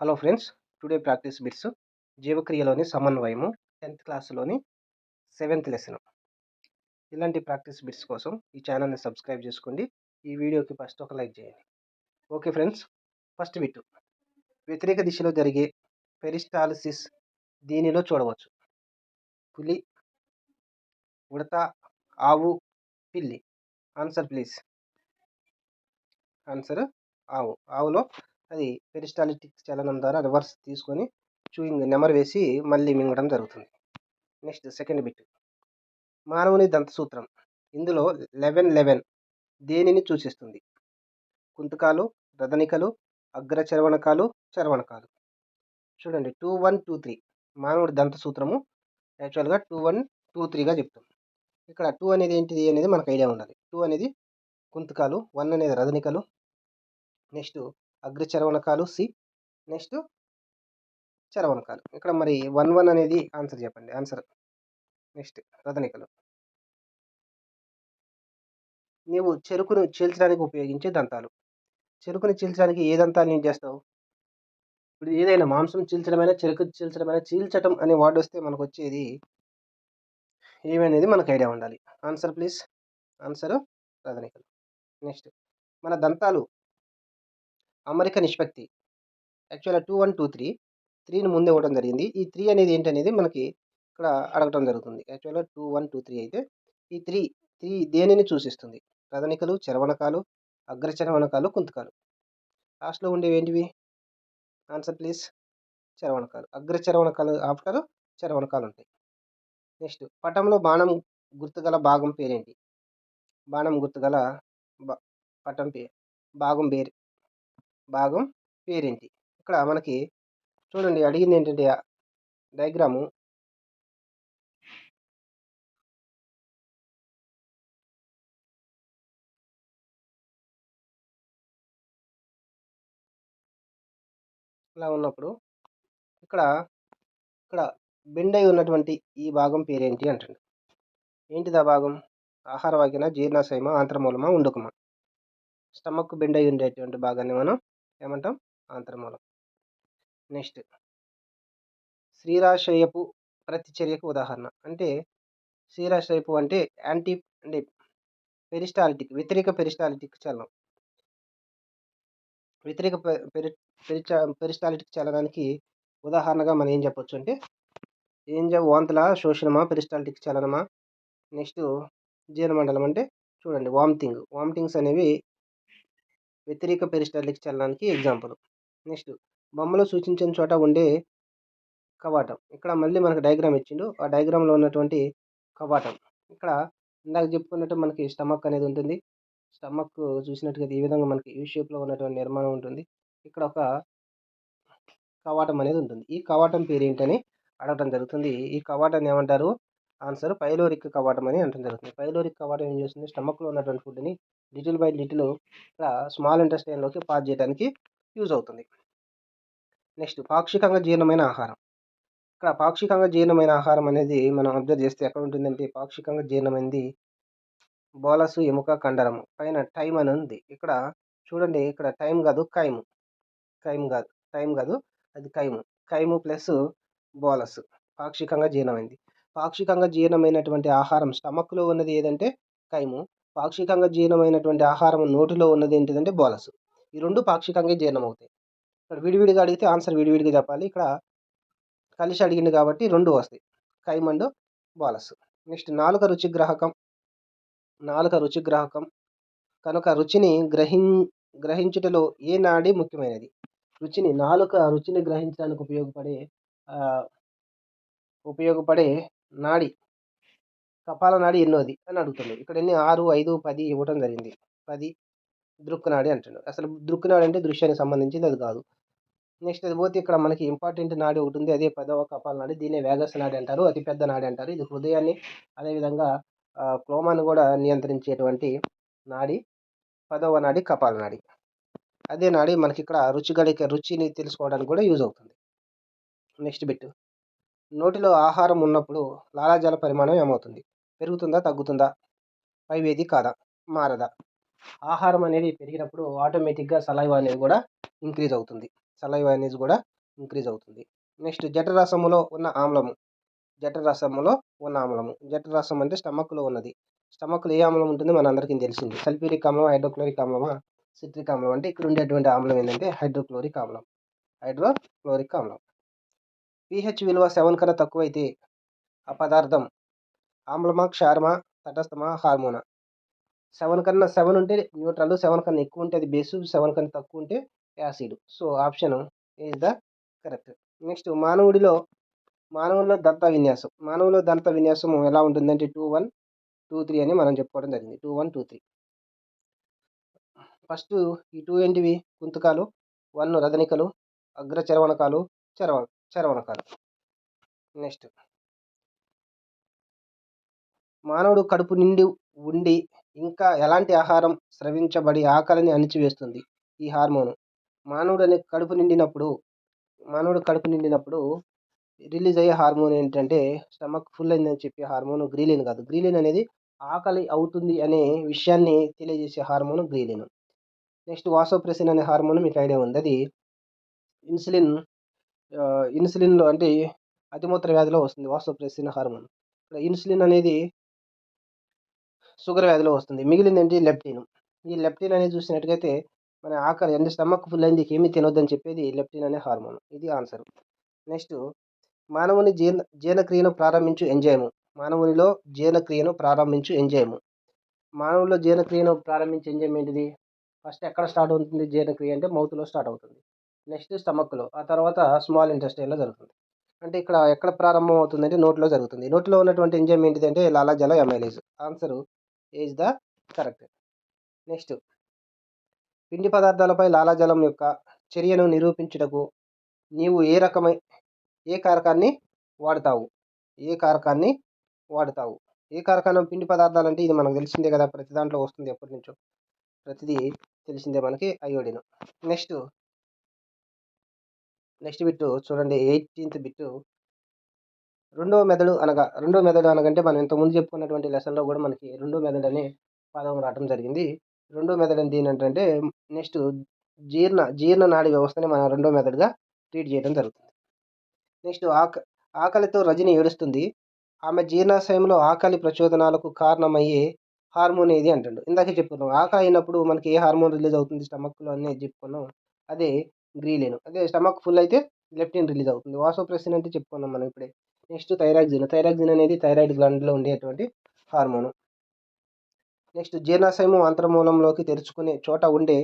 Hello friends today practice bits జీవక్రియలోని సమన్వయము tenth క్లాస్లోని seventh lesson. ఇలాంటి ప్రాక్టీస్ బిట్స్ కోసం ఈ ఛానల్ని సబ్స్క్రైబ్ చేసుకోండి. ఈ వీడియోకి ఫస్ట్ ఒక లైక్ చేయండి. Okay friends first bit. వ్యతిరేక దిశలో జరిగే పెరిస్టాలసిస్ దీనిలో చూడవచ్చు. పులి ఉడత ఆవు పిల్లి. Answer please. ఆన్సర్ ఆవు. ఆవులో అది పెరిస్టాలిటిక్ చలనం ద్వారా రివర్స్ తీసుకొని చూయింగ్ నెమరు వేసి మళ్ళీ మింగడం జరుగుతుంది. Next second bit. మానవుని దంతసూత్రం. ఇందులో లెవెన్ లెవెన్ దేనిని సూచిస్తుంది? కుంతకాలు రదనికలు అగ్ర చరవణకాలు. చరవణకాలు చూడండి టూ వన్ టూ త్రీ మానవుడి దంతసూత్రము యాక్చువల్గా టూ వన్ టూ త్రీగా చెప్తాం. ఇక్కడ టూ అనేది ఏంటిది అనేది మనకు ఐడియా ఉండాలి. టూ అనేది కుంతకాలు వన్ అనేది రదనికలు నెక్స్ట్ అగ్ర చరవణకాలు సి నెక్స్ట్ చరవణకాలు ఇక్కడ మరి వన్ వన్ అనేది ఆన్సర్ చెప్పండి. ఆన్సర్ నెక్స్ట్ రథనికలు నీవు చెరుకును చీల్చడానికి ఉపయోగించే దంతాలు. చెరుకును చీల్చడానికి ఏ దంతాలు ఏం చేస్తావు? ఇప్పుడు ఏదైనా మాంసం చీల్చడమైనా చెరుకు చీల్చడమైనా చీల్చటం అనే వర్డ్ వస్తే మనకు వచ్చేది ఏమనేది మనకు ఐడియా ఉండాలి. Answer please. ఆన్సర్ రథనికలు నెక్స్ట్ మన దంతాలు అమరిక నిష్పత్తి. యాక్చువల్గా టూ వన్ టూ త్రీ. త్రీని ముందే ఇవ్వడం జరిగింది. ఈ త్రీ అనేది ఏంటనేది మనకి ఇక్కడ అడగటం జరుగుతుంది. యాక్చువల్గా టూ వన్ టూ త్రీ అయితే ఈ త్రీ త్రీ దేనిని సూచిస్తుంది? రదనికలు చరవణకాలు అగ్రచరవణకాలు కుంతకాలు. లాస్ట్లో ఉండేవి ఏంటివి? Answer please. చరవణకాలు. అగ్రచరవణకాలు ఆఫ్టర్ చరవణకాలు ఉంటాయి. నెక్స్ట్ పటంలో బాణం గుర్తుగల భాగం పేరేంటి? బాణం గుర్తుగల పటం పే భాగం పేరు. భాగం పేరేంటి. ఇక్కడ మనకి చూడండి అడిగింది ఏంటంటే డయాగ్రాము. ఇలా ఉన్నప్పుడు ఇక్కడ ఇక్కడ బెండ్ అయి ఉన్నటువంటి ఈ భాగం పేరేంటి అంటండి ఏంటిది ఆ భాగం? ఆహార వాకిన జీర్ణాశయమా ఆంత్రమూలమా ఉండుకమా? స్టమక్ బెండ్ అయి ఉండేటువంటి భాగాన్ని మనం ఏమంటాం? అంతర్మూలం. నెక్స్ట్. శ్రీరాశయపు ప్రతిచర్యకు ఉదాహరణ. అంటే శ్రీరాశయపు అంటే యాంటీ అంటే పెరిస్టాలిటిక్ వ్యతిరేక పెరిస్టాలిటిక్ చలనం. వ్యతిరేక పెరి పెరిస్టాలిటిక్ చలనానికి ఉదాహరణగా మనం ఏం చెప్పొచ్చు అంటే ఏం వాంతుల శోషణమా పెరిస్టాలిటిక్ చలనమా? నెక్స్ట్ జీర్ణమండలం అంటే చూడండి వామిటింగ్. వామిటింగ్స్ అనేవి వ్యతిరేక పెరిస్టాలిటిక్ చలనానికి ఎగ్జాంపుల్. నెక్స్ట్ బొమ్మలో సూచించిన చోట ఉండే కవాటం. ఇక్కడ మళ్ళీ మనకు డయాగ్రామ్ ఇచ్చిండు. ఆ డయాగ్రామ్లో ఉన్నటువంటి కవాటం. ఇక్కడ ఇందాక చెప్పుకున్నట్టు మనకి స్టమక్ అనేది ఉంటుంది. స్టమక్ చూసినట్టుగా ఈ విధంగా మనకి యూ షేప్లో ఉన్నటువంటి నిర్మాణం ఉంటుంది. ఇక్కడ ఒక కవాటం అనేది ఉంటుంది. ఈ కవాటం పేరు ఏంటని అడగడం జరుగుతుంది. ఈ కవాటాన్ని ఏమంటారు? ఆన్సర్ పైలోరిక్ కవాటం అని అంటడం జరుగుతుంది. పైలోరిక్ కవాటం ఏం చేస్తుంది? స్టమక్లో ఉన్నటువంటి ఫుడ్ని లిటిల్ బై లిటిల్ స్మాల్ ఇంటెస్టైన్లోకి పాస్ చేయడానికి యూజ్ అవుతుంది. నెక్స్ట్ పాక్షికంగా జీర్ణమైన ఆహారం. ఇక్కడ పాక్షికంగా జీర్ణమైన ఆహారం అనేది మనం అబ్జర్వ్ చేస్తే ఎక్కడ ఉంటుందంటే పాక్షికంగా జీర్ణమైంది బోలసు ఎముక కండరము. పైన టైం అని ఉంది. ఇక్కడ చూడండి ఇక్కడ టైం కాదు కైము కైమ్ కాదు టైం కాదు అది కైము కైము ప్లస్ బోలస్. పాక్షికంగా జీర్ణమైంది. పాక్షికంగా జీర్ణమైనటువంటి ఆహారం స్టమక్లో ఉన్నది ఏదంటే కైము. పాక్షికంగా జీర్ణమైనటువంటి ఆహారం నోటిలో ఉన్నది ఏంటిదంటే బోలస్. ఈ రెండు పాక్షికంగా జీర్ణమవుతాయి. ఇక్కడ విడివిడిగా అడిగితే ఆన్సర్ విడివిడిగా చెప్పాలి. ఇక్కడ కలిసి అడిగింది కాబట్టి రెండు వస్తాయి. కైమ్ అండ్ బోలస్. నెక్స్ట్ నాలుక రుచిగ్రాహకం నాలుక రుచిగ్రాహకం కనుక రుచిని గ్రహిం గ్రహించుటలో ఏ నాడి ముఖ్యమైనది? రుచిని నాలుక రుచిని గ్రహించడానికి ఉపయోగపడే ఉపయోగపడే నాడి కపాల నాడి ఎన్నోది అని అడుగుతుంది ఇక్కడ ఎన్ని? ఆరు ఐదు పది ఇవ్వడం జరిగింది. పది దృక్కునాడి అంటున్నాడు. అసలు దృక్కునాడి అంటే దృశ్యానికి సంబంధించింది అది కాదు. నెక్స్ట్ అది పోతే ఇక్కడ మనకి ఇంపార్టెంట్ నాడి ఒకటి ఉంది. అదే పదవ కపాల నాడి. దీన్ని వేగస్ నాడి అంటారు. అతి పెద్ద నాడి అంటారు. ఇది హృదయాన్ని అదేవిధంగా క్లోమాన్ని కూడా నియంత్రించేటువంటి నాడి పదవ నాడి కపాల నాడి. అదే నాడి మనకి ఇక్కడ రుచి గడిక రుచిని తెలుసుకోవడానికి కూడా యూజ్ అవుతుంది. నెక్స్ట్ బిట్ నోటిలో ఆహారం ఉన్నప్పుడు లాలాజల పరిమాణం ఏమవుతుంది? పెరుగుతుందా తగ్గుతుందా? పైవేది కాదా? మారదా? ఆహారం అనేది పెరిగినప్పుడు ఆటోమేటిక్గా సలైవ్ అనేది కూడా ఇంక్రీజ్ అవుతుంది. సలైవ అనేది కూడా ఇంక్రీజ్ అవుతుంది. నెక్స్ట్ జఠరసములో ఉన్న ఆమ్లము. జఠరసములో ఉన్న ఆమ్లము. జఠరసం అంటే స్టమక్లో ఉన్నది. స్టమక్లో ఏ ఆమ్లం ఉంటుంది మన అందరికీ తెలిసింది. సల్ఫ్యూరిక్ ఆమ్లం హైడ్రోక్లోరిక్ ఆమ్లమా సిట్రిక్ ఆమ్లం అంటే ఇక్కడ ఉండేటువంటి ఆమ్లం ఏంటంటే హైడ్రోక్లోరిక్ ఆమ్లం. హైడ్రోక్లోరిక్ ఆమ్లం. పిహెచ్ విలువ సెవెన్ కన్నా తక్కువైతే ఆ పదార్థం ఆమ్లమా క్షారమా తటస్థమా హార్మోనా? సెవెన్ కన్నా సెవెన్ ఉంటే న్యూట్రల్ సెవెన్ కన్నా ఎక్కువ ఉంటే అది బేసు సెవెన్ కన్నా తక్కువ ఉంటే acid. So option is the correct. Next మానవుడిలో మానవుల్లో దంత విన్యాసం. మానవులో దంత విన్యాసం ఎలా ఉంటుందంటే టూ వన్ టూ త్రీ అని మనం చెప్పుకోవడం జరిగింది. Two one two three. First ఈ టూ ఏంటివి? కుంతకాలు వన్ రదనికలు అగ్ర చరవణకాలు చరవ చరవణకాలు నెక్స్ట్. మానవుడు కడుపు నిండి ఉండి ఇంకా ఎలాంటి ఆహారం స్రవించబడి ఆకలిని అణిచివేస్తుంది? ఈ హార్మోను. మానవుడు అనే కడుపు నిండినప్పుడు మానవుడు కడుపు నిండినప్పుడు రిలీజ్ అయ్యే హార్మోన్ ఏంటంటే స్టమక్ ఫుల్ అయిందని చెప్పే హార్మోన్ గ్రీలిన్ కాదు. గ్రీలిన్ అనేది ఆకలి అవుతుంది అనే విషయాన్ని తెలియజేసే హార్మోన్ గ్రీలిన్. నెక్స్ట్ వాసోప్రెసిన్ అనే హార్మోన్ మీకు ఐడియా ఉంది. అది ఇన్సులిన్ ఇన్సులిన్లో అంటే అతిమూత్ర వ్యాధిలో వస్తుంది. Vasopressin hormone. ఇక్కడ ఇన్సులిన్ అనేది షుగర్ వ్యాధిలో వస్తుంది. మిగిలింది ఏంటి? లెప్టిన్. ఈ లెప్టిన్ అనేది చూసినట్టుగైతే మన ఆకలి అంటే స్టమక్ ఫుల్ అయింది ఏమీ తినొద్దని చెప్పేది లెప్టిన్ అనే హార్మోన్. ఇది ఆన్సర్. నెక్స్ట్ మానవుని జీర్ణ జీర్ణక్రియను ప్రారంభించు ఎంజైము. మానవునిలో జీర్ణక్రియను ప్రారంభించు ఎంజైము. మానవుల్లో జీర్ణక్రియను ప్రారంభించే ఎంజైమ్ ఏంటిది? ఫస్ట్ ఎక్కడ స్టార్ట్ అవుతుంది జీర్ణక్రియ అంటే మౌత్లో స్టార్ట్ అవుతుంది. నెక్స్ట్ స్టమక్లో ఆ తర్వాత స్మాల్ ఇంటెస్టైన్లో జరుగుతుంది. అంటే ఇక్కడ ఎక్కడ ప్రారంభం అవుతుందంటే నోట్లో జరుగుతుంది. నోట్లో ఉన్నటువంటి ఎంజైమ్ ఏంటిది అంటే లాలాజల amylase. Answer is the correct. Next పిండి పదార్థాలపై లాలాజలం యొక్క చర్యను నిరూపించుటకు నీవు ఏ రకమై ఏ కారకాన్ని వాడతావు? ఏ కారకాన్ని వాడతావు? ఏ కారకాన్ని పిండి పదార్థాలు అంటే ఇది మనకు తెలిసిందే కదా ప్రతి దాంట్లో వస్తుంది ఎప్పటి నుంచో. ప్రతిదీ తెలిసిందే మనకి అయోడిన్ నెక్స్ట్ నెక్స్ట్ బిట్టు చూడండి ఎయిటీన్త్ బిట్టు. రెండో మెదడు అనగా రెండో మెదడు అనగంటే మనం ఇంతకుముందు చెప్పుకున్నటువంటి లెసన్లో కూడా మనకి రెండో మెదడు అనే పదం రావడం జరిగింది. రెండో మెదడు అని ఏంటంటే నెక్స్ట్ జీర్ణ జీర్ణ నాడి వ్యవస్థని మనం రెండో మెదడుగా ట్రీట్ చేయడం జరుగుతుంది. నెక్స్ట్ ఆక ఆకలితో రజని ఏడుస్తుంది. ఆమె జీర్ణాశయంలో ఆకలి ప్రచోదనాలకు కారణమయ్యే హార్మోన్ ఏది అంటాడు. ఇందాక చెప్పుకున్నాం ఆకలి అయినప్పుడు మనకి ఏ హార్మోన్ రిలీజ్ అవుతుంది స్టమక్లో అనేది చెప్పుకున్నాం. అదే గ్రీలేను అదే స్టమక్ ఫుల్ అయితే లెఫ్టిన్ రిలీజ్ అవుతుంది. వాసోప్రెసిన్ అంటే చెప్పుకున్నాం మనం ఇప్పుడే. నెక్స్ట్ థైరాక్జిన్ థైరాక్జిన్ అనేది థైరాయిడ్ గ్లాండ్లో ఉండేటువంటి హార్మోను. నెక్స్ట్ జీర్ణాశయము ఆంత్రమూలంలోకి తెరుచుకునే చోట ఉండే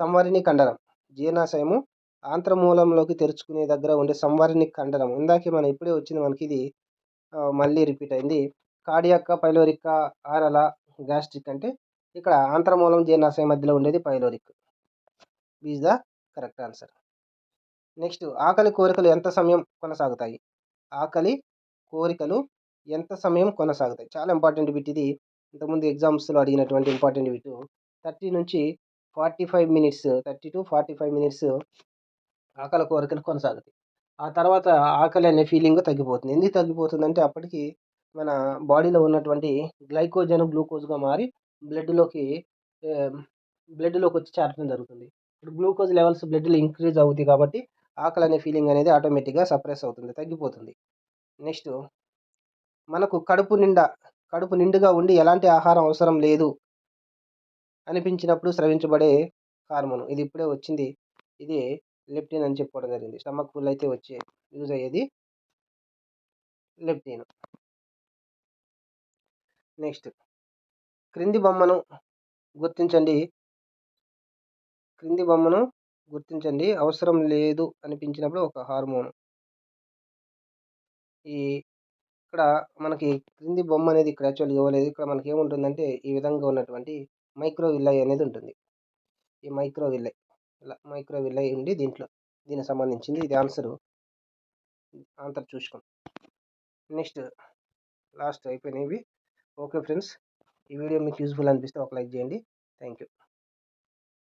సంవరిణి కండరం జీర్ణాశయము ఆంత్రమూలంలోకి తెరుచుకునే దగ్గర ఉండే సంవరిణి కండరం ఇందాకే మనం ఇప్పుడే వచ్చింది మనకి ఇది మళ్ళీ రిపీట్ అయింది. కార్డియాక్క పైలోరిక్క ఆరల గ్యాస్ట్రిక్ అంటే ఇక్కడ ఆంత్రమూలం జీర్ణాశయం మధ్యలో ఉండేది pyloric. Is the correct answer. Next ఆకలి కోరికలు ఎంత సమయం కొనసాగుతాయి? ఆకలి కోరికలు ఎంత సమయం కొనసాగుతాయి? చాలా ఇంపార్టెంట్ బిట్ ఇది. ఇంతకుముందు ఎగ్జామ్స్లో అడిగినటువంటి ఇంపార్టెంట్ బిట్. థర్టీ నుంచి forty five minutes thirty to forty five minutes ఆకలి కోరికలు కొనసాగుతాయి. ఆ తర్వాత ఆకలి అనే ఫీలింగ్ తగ్గిపోతుంది. ఎందుకు తగ్గిపోతుందంటే అప్పటికి మన బాడీలో ఉన్నటువంటి గ్లైకోజన్ గ్లూకోజ్గా మారి బ్లడ్లోకి బ్లడ్లోకి వచ్చి చేరడం జరుగుతుంది. ఇప్పుడు గ్లూకోజ్ లెవెల్స్ బ్లడ్లో ఇంక్రీజ్ అవుతాయి కాబట్టి ఆకలి అనే ఫీలింగ్ అనేది ఆటోమేటిక్గా సప్రెస్ అవుతుంది తగ్గిపోతుంది. నెక్స్ట్ మనకు కడుపు నిండా కడుపు నిండుగా ఉండి ఎలాంటి ఆహారం అవసరం లేదు అనిపించినప్పుడు స్రవించబడే హార్మోన్. ఇది ఇప్పుడే వచ్చింది. ఇది లెప్టిన్ అని చెప్పుకోవడం జరిగింది. స్టమక్ ఫుల్ అయితే వచ్చే యూజ్ అయ్యేది లెప్టిన్. నెక్స్ట్ క్రింది బొమ్మను గుర్తించండి. క్రింది బొమ్మను గుర్తించండి. అవసరం లేదు అనిపించినప్పుడు ఒక హార్మోన్. ఈ ఇక్కడ మనకి క్రింది బొమ్మ అనేది ఇక్కడ యాక్చువల్గా ఇవ్వలేదు. ఇక్కడ మనకి ఏముంటుందంటే ఈ విధంగా ఉన్నటువంటి మైక్రో విల్లై అనేది ఉంటుంది. ఈ మైక్రో విల్లై. ఇలా మైక్రో విల్లై ఉండి దీంట్లో దీనికి సంబంధించింది ఇది ఆన్సరు. ఆన్సర్ చూసుకోండి నెక్స్ట్ లాస్ట్ అయిపోయినవి. ఓకే ఫ్రెండ్స్ ఈ వీడియో మీకు యూస్ఫుల్ అనిపిస్తే ఒక లైక్ చేయండి. Thank you